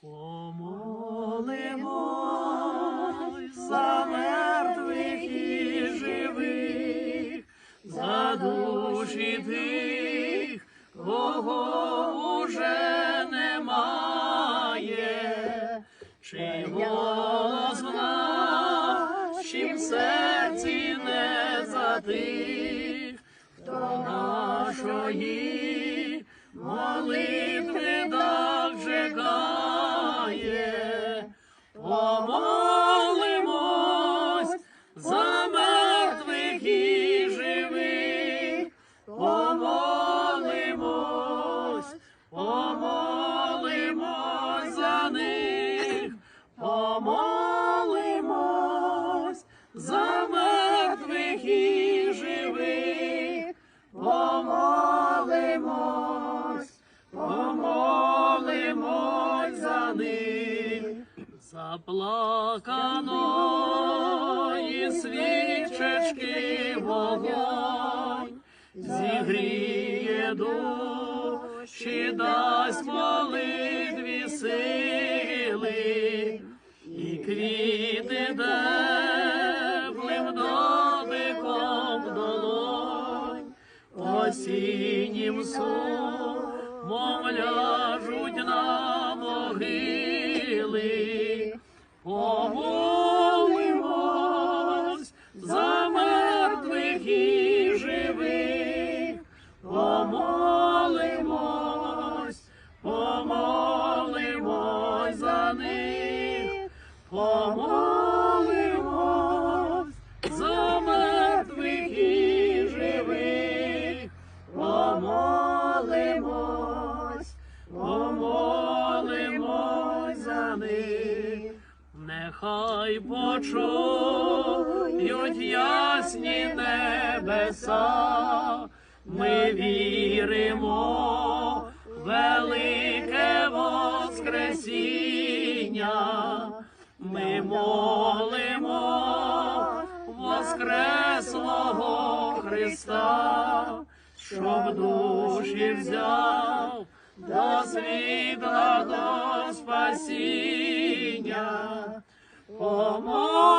Помолимось за мертвих і живих, за душі тих, кого уже немає, чи голос в нашім серці не затих, хто нашої помолимось за мертвих і живих, помолимось, помолимось за них, заплаканої свічечки вогонь, зігріє душі, дасть молитві сили, і квіти теплим дотиком долонь, осіннім сумом ляжуть на могили, помолимось за мертвих і живих, помолимось, помолимось них. Нехай почують ясні небеса, ми віримо велике Воскресіння, ми молимо Воскреслого Христа, щоб душі взяв до світла до спасіння. Помолимось